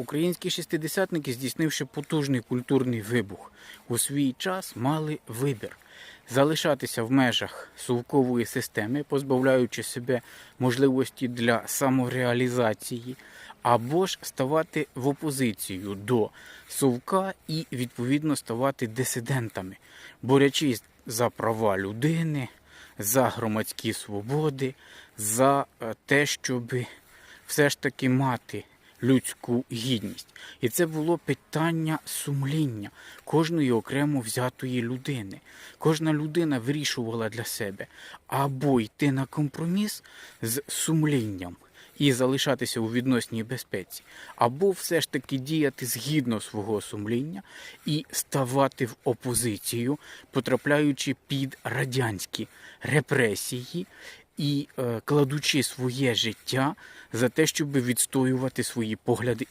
Українські шестидесятники, здійснивши потужний культурний вибух, у свій час мали вибір залишатися в межах совкової системи, позбавляючи себе можливості для самореалізації, або ж ставати в опозицію до совка і відповідно ставати дисидентами, борючись за права людини, за громадські свободи, за е, те, щоби все ж таки мати людську гідність. І це було питання сумління кожної окремо взятої людини. Кожна людина вирішувала для себе або йти на компроміс з сумлінням. І залишатися у відносній безпеці, або все ж таки діяти згідно свого сумління і ставати в опозицію, потрапляючи під радянські репресії і е, кладучи своє життя за те, щоб відстоювати свої погляди